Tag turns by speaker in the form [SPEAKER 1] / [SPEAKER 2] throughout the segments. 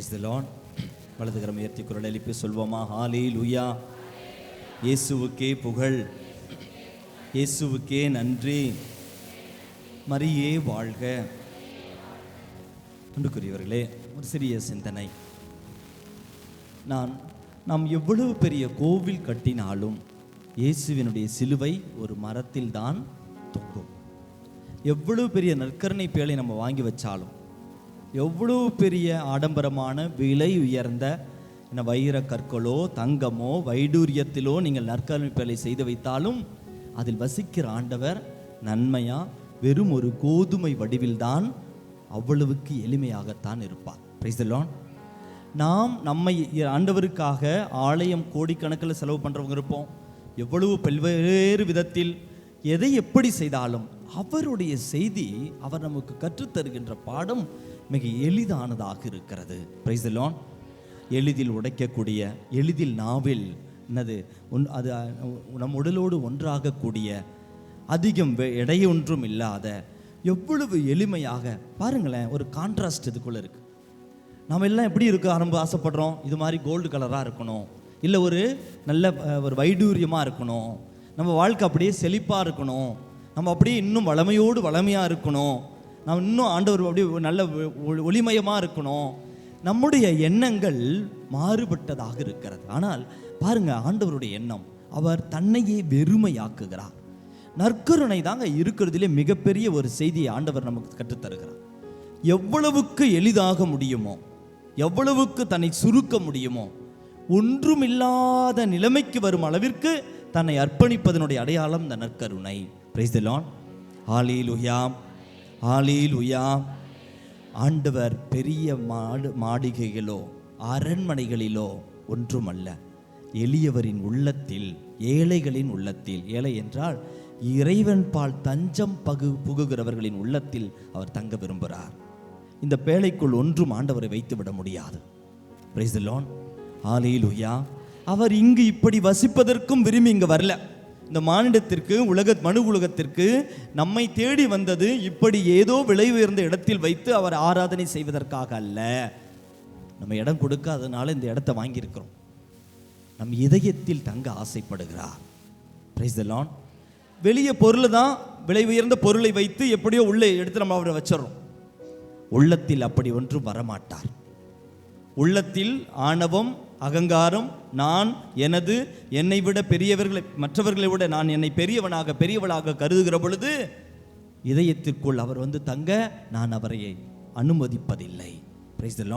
[SPEAKER 1] Praise the Lord வலதுகரம் உயர்த்தி குரல் எழுப்பி சொல்வோமா? ஹாலே லுயா இயேசுவுக்கே புகழ். இயேசுவுக்கே நன்றி. மரியே வாழ்க. அன்புக்குரியவர்களே ஒரு சிறிய சிந்தனை. நான் நாம் எவ்வளவு பெரிய கோவில் கட்டினாலும் இயேசுவினுடைய சிலுவை ஒரு மரத்தில் தான் தொங்கும். எவ்வளவு பெரிய நற்கரணை பேழை நம்ம வாங்கி வச்சாலும் எவ்வளவு பெரிய ஆடம்பரமான விலை உயர்ந்த என்ன வைர கற்களோ தங்கமோ வைடூரியத்திலோ நீங்கள் நற்கரணை செய்து வைத்தாலும் அதில் வசிக்கிற ஆண்டவர் நன்மையா வெறும் ஒரு கோதுமை வடிவில்தான் அவ்வளவுக்கு எளிமையாகத்தான் இருப்பார். பிரைசலோன் நாம் நம்மை ஆண்டவருக்காக ஆலயம் கோடிக்கணக்கில் செலவு பண்ணுறவங்க இருப்போம். எவ்வளவு பல்வேறு விதத்தில் எதை எப்படி செய்தாலும் அவருடைய செய்தி அவர் நமக்கு கற்றுத்தருகின்ற பாடம் மிக எளிதானதாக இருக்கிறது. பிரைசலான் எளிதில் உடைக்கக்கூடிய எளிதில் நாவில் என்னது ஒன் அது நம் உடலோடு ஒன்றாகக்கூடிய அதிகம் வெ- எடையொன்றும் இல்லாத எவ்வளவு எளிமையாக பாருங்களேன் ஒரு கான்ட்ராஸ்ட் இதுக்குள்ளே இருக்குது நாம் எல்லாம் எப்படி இருக்க ஆரம்ப ஆசைப்படுறோம்? இது மாதிரி கோல்டு கலராக இருக்கணும். இல்லை ஒரு நல்ல ஒரு வைடூரியமாக இருக்கணும். நம்ம வாழ்க்கை அப்படியே செழிப்பாக இருக்கணும். நம்ம அப்படியே இன்னும் வளமையோடு வளமையாக இருக்கணும். நாம் இன்னும் ஆண்டவர் அப்படியே நல்ல ஒ- ஒளிமயமாக இருக்கணும். நம்முடைய எண்ணங்கள் மாறுபட்டதாக இருக்கிறது. ஆனால் பாருங்கள் ஆண்டவருடைய எண்ணம் அவர் தன்னையே வெறுமையாக்குகிறார். நற்கருணை தாங்க இருக்கிறதுலே மிகப்பெரிய ஒரு செய்தியை ஆண்டவர் நமக்கு கற்றுத்தருகிறார். எவ்வளவுக்கு எளிதாக முடியுமோ எவ்வளவுக்கு தன்னை சுருக்க முடியுமோ ஒன்றுமில்லாத நிலைமைக்கு வரும் அளவிற்கு தன்னை அர்ப்பணிப்பதனுடைய அடையாளம் இந்த நற்கருணை. பிரைஸ் தி ஆலி லுஹியாம் ஆலியில் உயா ஆண்டவர் பெரிய மாடு மாளிகைகளோ அரண்மனைகளிலோ ஒன்றுமல்ல. எளியவரின் உள்ளத்தில் ஏழைகளின் உள்ளத்தில் ஏழை என்றால் இறைவன் பால் தஞ்சம் பகு புகுகிறவர்களின் உள்ளத்தில் அவர் தங்க விரும்புகிறார். இந்த பேழைக்குள் ஒன்றும் ஆண்டவரை வைத்து விட முடியாது. பிரைஸ் லோன் லார்ட் உயா அவர் இங்கு இப்படி வசிப்பதற்கும் விரும்பி இங்கு வரல. இந்த மானிடத்திற்கு உலக மனு உலகத்திற்கு நம்மை தேடி வந்தது இப்படி ஏதோ விலை உயர்ந்த இடத்தில் வைத்து அவர் ஆராதனை செய்வதற்காக அல்ல. நம்ம இடம் கொடுக்காதனால இந்த இடத்தை வாங்கியிருக்கிறோம். நம் இதயத்தில் தங்க ஆசைப்படுகிறார். பிரைஸ் த வெளியே பொருள் தான் விலை உயர்ந்த பொருளை வைத்து எப்படியோ உள்ளே எடுத்து நம்ம அவரை வச்சிடறோம். உள்ளத்தில் அப்படி ஒன்றும் வரமாட்டார். உள்ளத்தில் ஆணவம் அகங்காரம் நான் எனது என்னை விட பெரியவர்களை மற்றவர்களை விட நான் என்னை பெரியவனாக பெரியவளாக கருதுகிற பொழுது இதயத்திற்குள் அவர் வந்து தங்க நான் அவரை அனுமதிப்பதில்லை. பிரைஸ் தி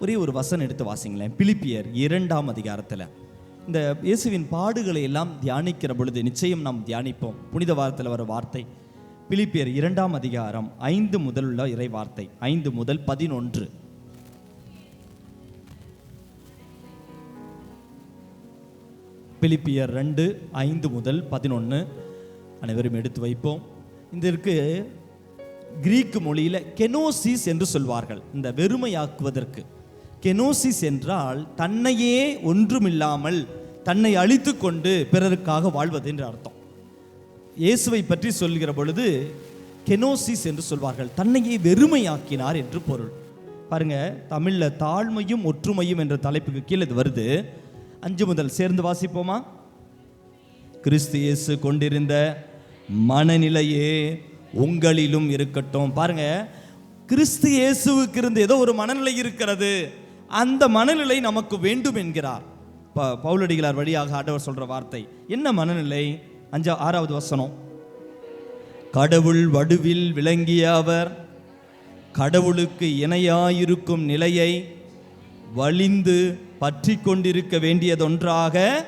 [SPEAKER 1] ஒரே ஒரு வசனம் எடுத்து வாசிங்களேன். பிலிப்பியர் இரண்டாம் அதிகாரத்தில். இந்த இயேசுவின் பாடுகளை எல்லாம் தியானிக்கிற பொழுது நிச்சயம் நாம் தியானிப்போம். புனித வாரத்தில் வர வார்த்தை. பிலிப்பியர் இரண்டாம் அதிகாரம் ஐந்து முதல் உள்ள இறை வார்த்தை. ஐந்து முதல் பதினொன்று. பிலிப்பியர் ரெண்டு ஐந்து முதல் பதினொன்று அனைவரும் எடுத்து வைப்போம். இதற்கு கிரீக்கு மொழியில் கெனோசிஸ் என்று சொல்வார்கள். இந்த வெறுமையாக்குவதற்கு. கெனோசிஸ் என்றால் தன்னையே ஒன்றுமில்லாமல் தன்னை அழித்து கொண்டு பிறருக்காக வாழ்வது என்று அர்த்தம். இயேசுவை பற்றி சொல்கிற பொழுது கெனோசிஸ் என்று சொல்வார்கள். தன்னையே வெறுமையாக்கினார் என்று பொருள். பாருங்க தமிழில் தாழ்மையும் ஒற்றுமையும் என்ற தலைப்புக்கு கீழே இது வருது. அஞ்சு முதல் சேர்ந்து வாசிப்போமா? கிறிஸ்து இயேசு கொண்டிருந்த மனநிலையே உங்களிலும் இருக்கட்டும். பாருங்க கிறிஸ்து இயேசுவுக்கு இருந்து ஏதோ ஒரு மனநிலை இருக்கிறது. அந்த மனநிலை நமக்கு வேண்டும் என்கிறார். ப- பவுலடிகளார் வழியாக ஆண்டவர் சொல்ற வார்த்தை. என்ன மனநிலை? அஞ்சா ஆறாவது வசனம். கடவுள் வடுவில் விளங்கிய அவர் கடவுளுக்கு இணையாயிருக்கும் நிலையை வலிந்து பற்றி கொண்டிருக்க வேண்டியதொன்றாக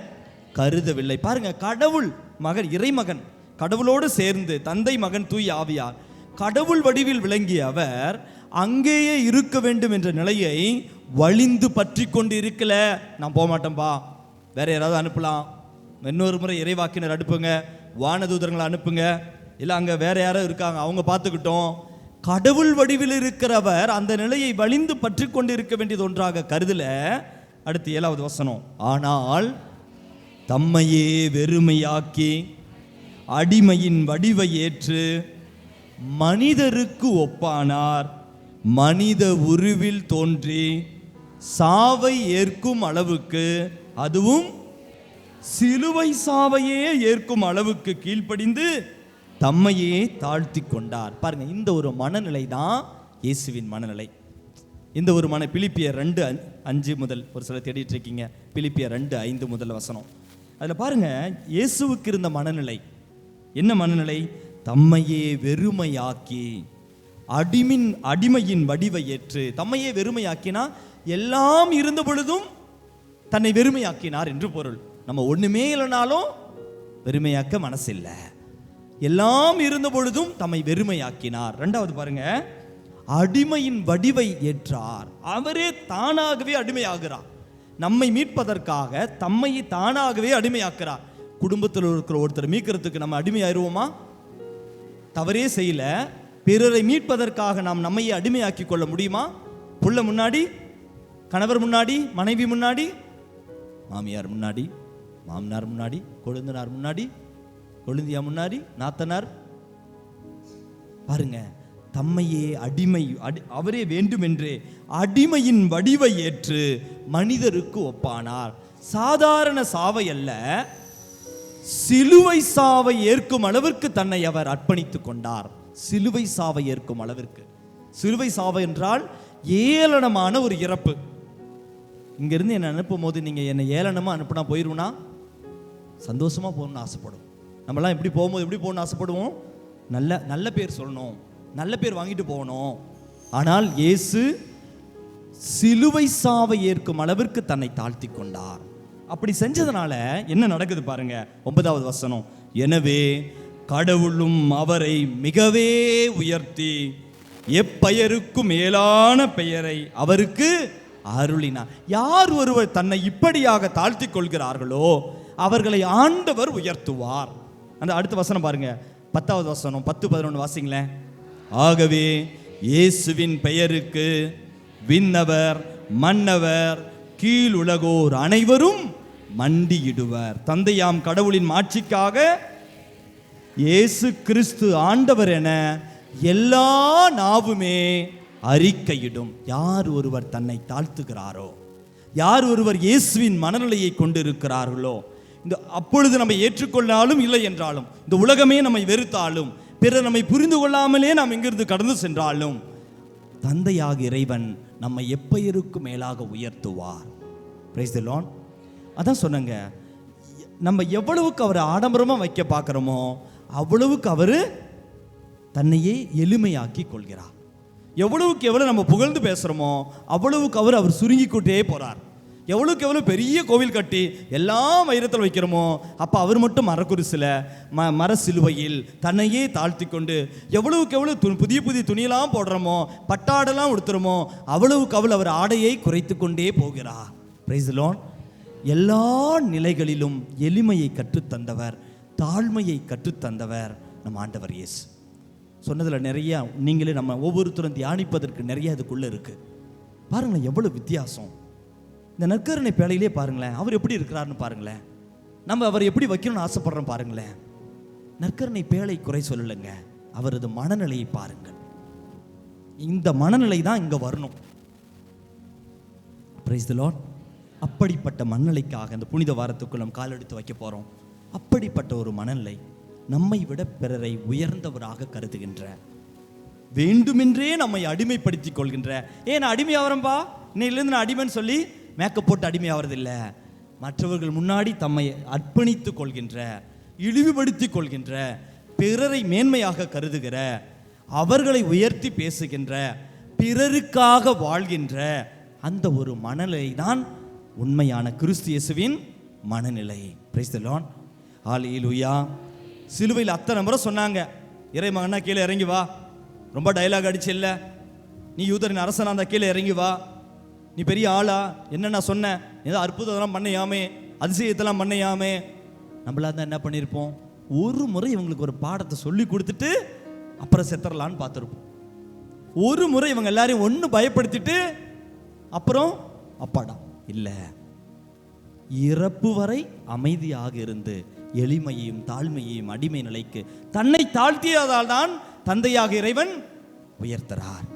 [SPEAKER 1] கருதவில்லை. பாருங்க கடவுள் மகன் இறைமகன் கடவுளோடு சேர்ந்து தந்தை மகன் தூய் ஆவியார் கடவுள் வடிவில் விளங்கிய அவர் அங்கேயே இருக்க வேண்டும் என்ற நிலையை வலிந்து பற்றி கொண்டு இருக்கல நான் போக மாட்டேன்பா வேற யாராவது அனுப்பலாம். இன்னொரு முறை இறைவாக்கினர் அனுப்புங்க. வானதூதர்களை அனுப்புங்க. இல்லை அங்கே வேற யாரோ இருக்காங்க. அவங்க பார்த்துக்கிட்டோம். கடவுள் வடிவில் இருக்கிறவர் அந்த நிலையை வலிந்து பற்றி கொண்டு இருக்க வேண்டியது ஒன்றாக கருதலை. அடுத்து ஏழாவது வசனம். ஆனால் தம்மையே வெறுமையாக்கி அடிமையின் வடிவை ஏற்று மனிதருக்கு ஒப்பானார். மனித உருவில் தோன்றி சாவை ஏற்கும் அளவுக்கு அதுவும் சிலுவை சாவையே ஏற்கும் அளவுக்கு கீழ்ப்படிந்து தம்மையே தாழ்த்தி கொண்டார். பாருங்க இந்த ஒரு மனநிலை தான் இயேசுவின் மனநிலை. இந்த ஒரு மன பிலிப்பியர் ரெண்டு அஞ்சு முதல் ஒரு சில தேடிட்டு இருக்கீங்க பிலிப்பியர் ரெண்டு ஐந்து முதல் வசனம். அதில் பாருங்க இயேசுவுக்கு இருந்த மனநிலை. என்ன மனநிலை? தம்மையே வெறுமையாக்கி அடிமின் அடிமையின் வடிவை ஏற்று தம்மையே வெறுமையாக்கினா எல்லாம் இருந்த பொழுதும் தன்னை வெறுமையாக்கினார் என்று பொருள். நம்ம ஒண்ணுமே இல்லைனாலும் வெறுமையாக்க மனசில்லை. எல்லாம் இருந்த பொழுதும் தம்மை வெறுமையாக்கினார். ரெண்டாவது பாருங்கள் அடிமையின் வடிவை ஏற்றார். அவரே தானாகவே அடிமையாகிறார். நம்மை மீட்பதற்காக தம்மை தானாகவே அடிமையாக்குறார். குடும்பத்தில் இருக்கிற ஒருத்தர் மீட்கிறதுக்கு நம்ம அடிமையாயிருவோமா? தவறே செய்யல. பிறரை மீட்பதற்காக நாம் நம்மையே அடிமையாக்கி கொள்ள முடியுமா? புள்ள முன்னாடி? கணவர் முன்னாடி? மனைவி முன்னாடி? மாமியார் முன்னாடி? மாமனார் முன்னாடி? கொழுந்தனார் முன்னாடி? கொழுந்தியா முன்னாடி? நாத்தனார்? பாருங்கள் தம்மையே அடிமை அடி அவரே வேண்டுமென்றே அடிமையின் வடிவை ஏற்று மனிதருக்கு ஒப்பானார். சாதாரண சாவை அல்ல சிலுவை சாவை ஏற்கும் அளவிற்கு தன்னை அவர் அர்ப்பணித்துக் கொண்டார். சிலுவை சாவை ஏற்கும் அளவிற்கு. சிலுவை சாவை என்றால் ஏளனமான ஒரு இறப்பு. இங்கிருந்து என்னை அனுப்பும் போது நீங்கள் என்னை ஏளனமாக அனுப்புனா போயிருவனா சந்தோஷமாக போகணும்னு ஆசைப்படும். நம்மலாம் எப்படி போகும்போது எப்படி போகணும்னு ஆசைப்படுவோம்? நல்ல நல்ல பேர் சொல்லணும். நல்ல பேர் வாங்கிட்டு போகணும். ஆனால் இயேசு சிலுவை சாவை ஏற்கும் அளவிற்கு தன்னை தாழ்த்தி கொண்டார். அப்படி செஞ்சதுனால என்ன நடக்குது பாருங்க ஒன்பதாவது வசனம். எனவே கடவுளும் அவரை மிகவே உயர்த்தி எப்பெயருக்கும் மேலான பெயரை அவருக்கு அருளினார். யார் ஒருவர் தன்னை இப்படியாக தாழ்த்தி கொள்கிறார்களோ அவர்களை ஆண்டவர் உயர்த்துவார். அந்த அடுத்த வசனம் பாருங்க பத்தாவது வசனம் பத்து பதினொன்று வாசிங்களேன். ஆகவே இயேசுவின் பெயருக்கு விண்ணவர் மன்னவர் கீழ் உலகோர் அனைவரும் மண்டியிடுவர். தந்தையாம் கடவுளின் மாட்சிக்காக இயேசு கிறிஸ்து ஆண்டவர் என எல்லா நாவுமே அறிக்கையிடும். யார் ஒருவர் தன்னை தாழ்த்துகிறாரோ யார் ஒருவர் இயேசுவின் மனநிலையை கொண்டிருக்கிறார்களோ இந்த அப்பொழுது நம்ம ஏற்றுக்கொள்ளாலும் இல்லை என்றாலும் இந்த உலகமே நம்மை வெறுத்தாலும் பிறர் நம்மை புரிந்து கொள்ளாமலே நாம் இங்கிருந்து கடந்து சென்றாலும் தந்தையாக இறைவன் நம்மை எப்பெயருக்கு மேலாக உயர்த்துவார். பிரைஸ் தி அதான் சொன்னங்க. நம்ம எவ்வளவுக்கு அவர் ஆடம்பரமாக வைக்க பார்க்குறோமோ அவ்வளவுக்கு அவர் தன்னையே எளிமையாக்கி கொள்கிறார். எவ்வளவுக்கு எவ்வளோ நம்ம புகழ்ந்து பேசுகிறோமோ அவ்வளவுக்கு அவர் அவர் சுருங்கிக்கொண்டே போகிறார் எவ்வளோக்கு எவ்வளோ பெரிய கோவில் கட்டி எல்லாம் வைரத்தில் வைக்கிறோமோ அப்போ அவர் மட்டும் மரக்குரிசில் ம மர சிலுவையில் தன்னையே தாழ்த்தி கொண்டு எவ்வளவுக்கு எவ்வளோ து புதிய புதிய துணியெல்லாம் போடுறோமோ பட்டாடெல்லாம் உடுத்துறோமோ அவ்வளவுக்கு அவள் அவர் ஆடையை குறைத்து கொண்டே போகிறார். பிரைஸ் லோன் எல்லா நிலைகளிலும் எளிமையை கற்றுத்தந்தவர் தாழ்மையை கற்றுத்தந்தவர் நம் ஆண்டவர் இயேசு. சொன்னதில் நிறையா நீங்களே நம்ம ஒவ்வொருத்தரும் தியானிப்பதற்கு நிறைய இதுக்குள்ளே இருக்குது பாருங்களேன் எவ்வளோ வித்தியாசம். இந்த நற்கருணை பேழையிலே பாருங்களேன். அவர் எப்படி இருக்கிறாருன்னு பாருங்களேன். நம்ம அவர் எப்படி வைக்கணும்னு ஆசைப்படுறோம் பாருங்களேன். நற்கருணை பேழை குறை சொல்லலைங்க. அவரது மனநிலையை பாருங்கள். இந்த மனநிலை தான் இங்கே வரணும். பிரைஸ் தி லார்ட் அப்படிப்பட்ட மனநிலைக்காக இந்த புனித வாரத்துக்குள் நம்ம கால் எடுத்து வைக்க போகிறோம் அப்படிப்பட்ட ஒரு மனநிலை நம்மை விட பிறரை உயர்ந்தவராக கருதுகின்ற வேண்டுமென்றே நம்மை அடிமைப்படுத்திக் கொள்கின்ற. ஏன் நான் அடிமையாகிறேன்பா இன்னையிலேருந்து நான் அடிமைன்னு சொல்லி மேக்கப் போட்டு அடிமையாகிறதில்ல மற்றவர்கள் முன்னாடி தம்மை அர்ப்பணித்து கொள்கின்ற இழிவுபடுத்திக் கொள்கின்ற பிறரை மேன்மையாக கருதுகிற அவர்களை உயர்த்தி பேசுகின்ற பிறருக்காக வாழ்கின்ற அந்த ஒரு மனநிலை தான் உண்மையான கிறிஸ்து இயேசுவின் மனநிலை. பிரைஸ்தலான் தி சிலுவையில் அத்தனை முறை சொன்னாங்க. இறை மகனா கீழே இறங்கி வா. ரொம்ப டயலாக் அடிச்சு இல்லை. நீ யூதரின் அரசனா அந்த கீழே இறங்கி வா. நீ பெரிய ஆளா? என்ன நான் சொன்னேன். ஏதோ அற்புதம்லாம் பண்ணையாமே அதிசயத்தெல்லாம் பண்ணையாமே. நம்மளா தான் என்ன பண்ணியிருப்போம் ஒரு முறை இவங்களுக்கு ஒரு பாடத்தை சொல்லி கொடுத்துட்டு அப்புறம் செத்துறலான்னு பார்த்துருப்போம். ஒரு முறை இவங்க எல்லாரையும் ஒன்று பயப்படுத்திட்டு அப்புறம் அப்பாடா இல்லை. இறப்பு வரை அமைதியாக இருந்து எளிமையையும் தாழ்மையையும் அடிமை நிலைக்கு தன்னை தாழ்த்தியதால் தான் தந்தையாக இறைவன் உயர்த்துறார்.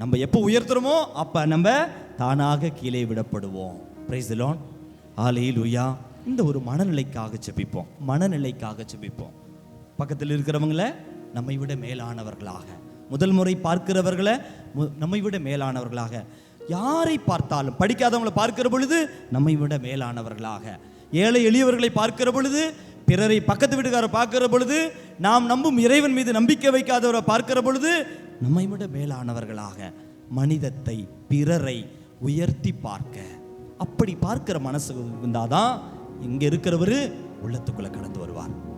[SPEAKER 1] நம்ம எப்போ உயர்த்துறோமோ அப்போ நம்ம தானாக கீழே விடப்படுவோம். பிரைஸ் லான் ஆலையிலுயா இந்த ஒரு மனநிலைக்காக செபிப்போம் மனநிலைக்காக செபிப்போம் பக்கத்தில் இருக்கிறவங்கள நம்மை விட மேலானவர்களாக. முதல் முறை பார்க்கிறவர்களை மு- நம்மை விட மேலானவர்களாக. யாரை பார்த்தாலும் படிக்காதவங்களை பார்க்கிற பொழுது நம்மை விட மேலானவர்களாக. ஏழை எளியவர்களை பார்க்கிற பொழுது பிறரை பக்கத்து வீட்டுக்காரர் பார்க்கிற பொழுது நாம் நம்பும் இறைவன் மீது நம்பிக்கை வைக்காதவரை பார்க்கிற பொழுது நம்மை விட மேலானவர்களாக. மனிதத்தை பிறரை உயர்த்தி பார்க்க. அப்படி பார்க்கிற மனசு இருந்தாதான் இங்க இருக்கிறவரு உள்ளத்துக்குள்ள கடந்து வருவார்.